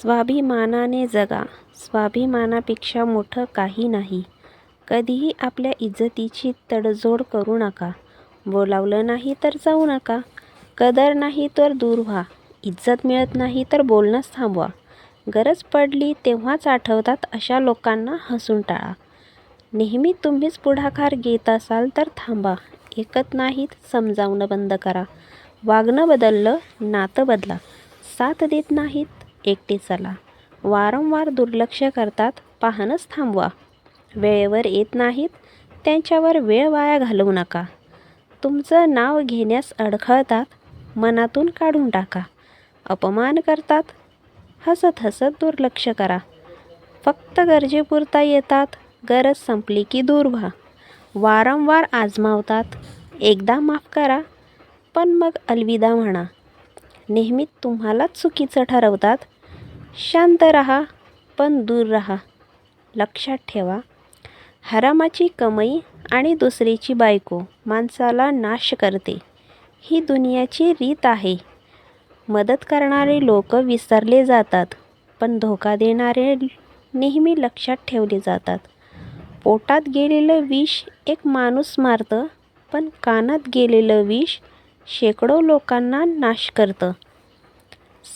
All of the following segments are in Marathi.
स्वाभिमानाने जगा. स्वाभिमानापेक्षा मोठं काही नाही. कधीही आपल्या इज्जतीची तडजोड करू नका. बोलावलं नाही तर जाऊ नका. कदर नाही तर दूर व्हा. इज्जत मिळत नाही तर बोलणंच थांबवा. गरज पडली तेव्हाच आठवतात अशा लोकांना हसून टाळा. नेहमी तुम्हीच पुढाकार घेत असाल तर थांबा. ऐकत नाहीत समजावणं बंद करा. वागणं बदललं नातं बदला. साथ देत नाहीत एकटे चला वारंवार दुर्लक्ष करतात पाहणंच थांबवा. वेळेवर येत नाहीत त्यांच्यावर वेळ वाया घालवू नका. तुमचं नाव घेण्यास अडखळतात मनातून काढून टाका. अपमान करतात हसत हसत दुर्लक्ष करा. फक्त गरजेपुरता येतात गरज संपली की दूर व्हा. वारंवार आजमावतात एकदा माफ करा पण मग अलविदा म्हणा. नेहमी तुम्हालाच चुकीचं ठरवतात शांत रहा पण दूर रहा. लक्षात ठेवा हरामाची कमाई आणि दुसरीची बायको माणसाला नाश करते. ही दुनियाची रीत आहे. मदत करणारे लोक विसरले जातात पण धोका देणारे नेहमी लक्षात ठेवले जातात. पोटात गेलेलं विष एक माणूस मारतं पण कानात गेलेलं विष शेकडो लोकांना नाश करतं.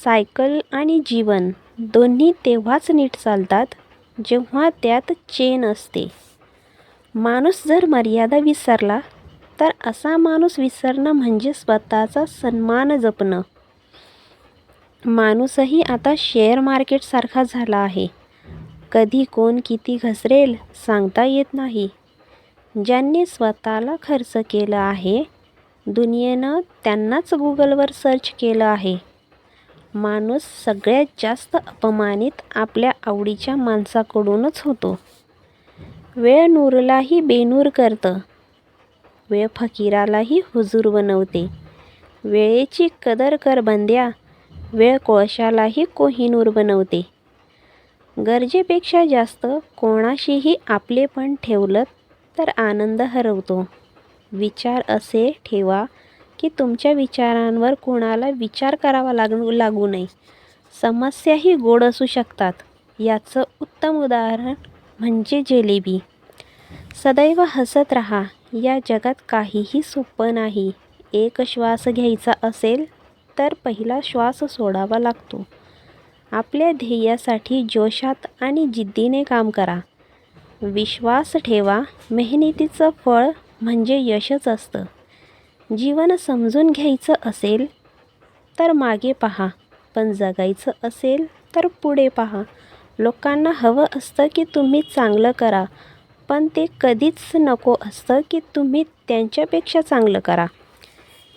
सायकल आणि जीवन दोन्ही तेव्हाच नीट चालतात जेव्हा त्यात चेन असते. माणूस जर मर्यादा विसरला तर असा माणूस विसरणं म्हणजे स्वतःचा सन्मान जपणं. माणूसही आता शेअर मार्केटसारखा झाला आहे. कधी कोण किती घसरेल सांगता येत नाही. ज्यांनी स्वतःला खर्च केलं आहे दुनियेनं त्यांनाच गुगलवर सर्च केलं आहे. माणूस सगळ्यात जास्त अपमानित आपल्या आवडीच्या माणसाकडूनच होतो. वेळ नूरलाही बेनूर करतं. वेळ फकीरालाही हुजूर बनवते. वेळेची कदर कर बंद्या. वेळ कोळशालाही कोहिनूर बनवते. गरजेपेक्षा जास्त कोणाशीही आपलेपण ठेवलं तर आनंद हरवतो. विचार असे ठेवा की तुमच्या विचारांवर कोणाला विचार करावा लागू लागू नये. समस्याही गोड असू शकतात. याचं उत्तम उदाहरण म्हणजे जिलेबी. सदैव हसत राहा. या जगात काहीही सोपं नाही. एक श्वास घ्यायचा असेल तर पहिला श्वास सोडावा लागतो. आपल्या ध्येयासाठी जोशात आणि जिद्दीने काम करा. विश्वास ठेवा. मेहनतीचं फळ म्हणजे यशच असतं. जीवन समजून घ्यायचं असेल तर मागे पहा. पण जगायचं असेल तर पुढे पहा. लोकांना हवं असतं की तुम्ही चांगलं करा पण ते कधीच नको असतं की तुम्ही त्यांच्यापेक्षा चांगलं करा.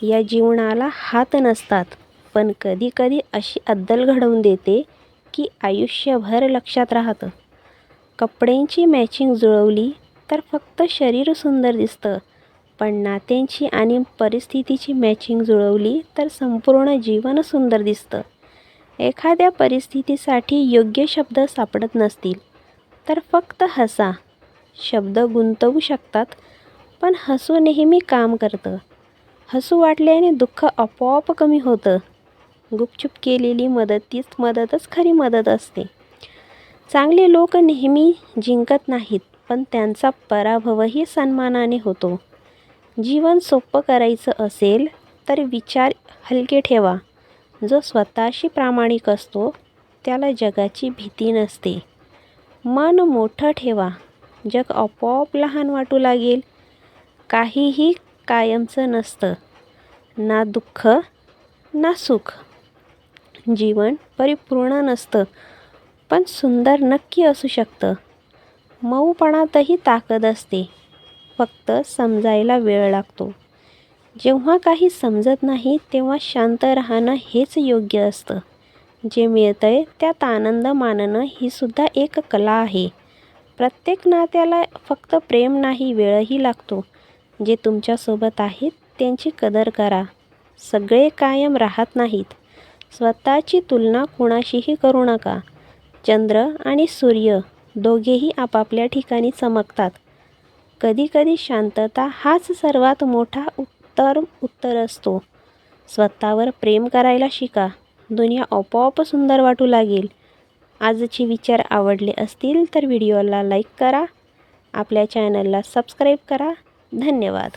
या जीवनाला हात नसतात पण कधीकधी अशी अद्दल घडवून देते की आयुष्यभर लक्षात राहतं. कपड्यांची मॅचिंग जुळवली तर फक्त शरीर सुंदर दिसतं पण नात्यांची आणि परिस्थितीची मॅचिंग जुळवली तर संपूर्ण जीवन सुंदर दिसतं. एखाद्या परिस्थितीसाठी योग्य शब्द सापडत नसतील तर फक्त हसा. शब्द गुंतवू शकतात पण हसू नेहमी काम करतं. हसू वाटल्याने दुःख आपोआप कमी होतं. गुपचूप केलेली मदत तीच मदतच खरी मदत असते. चांगले लोक नेहमी जिंकत नाहीत पण त्यांचा पराभवही सन्मानाने होतो. जीवन सोपं करायचं असेल तर विचार हलके ठेवा. जो स्वतःशी प्रामाणिक असतो त्याला जगाची भीती नसते. मन मोठं ठेवा. जग आपोआप लहान वाटू लागेल. काहीही कायमचं नसतं. ना दुःख ना सुख. जीवन परिपूर्ण नसतं पण सुंदर नक्की असू शकतं. मऊपणातही ताकद असते. फक्त समजायला वेळ लागतो. जेव्हा काही समजत नाही तेव्हा शांत राहणं हेच योग्य असतं. जे मिळतं आहे त्यात आनंद मानणं ही सुद्धा एक कला आहे. प्रत्येक नात्याला फक्त प्रेम नाही वेळही लागतो. जे तुमच्यासोबत आहेत त्यांची कदर करा. सगळे कायम राहत नाहीत. स्वतःची तुलना कुणाशीही करू नका. चंद्र आणि सूर्य दोघेही आपापल्या ठिकाणी चमकतात. कधीकधी शांतता हाच सर्वात मोठा उत्तर उत्तर असतो. स्वतःवर प्रेम करायला शिका. दुनिया आपोआप सुंदर वाटू लागेल. आजचे विचार आवडले असतील तर व्हिडिओला लाईक करा. आपल्या चॅनलला सबस्क्राईब करा. धन्यवाद.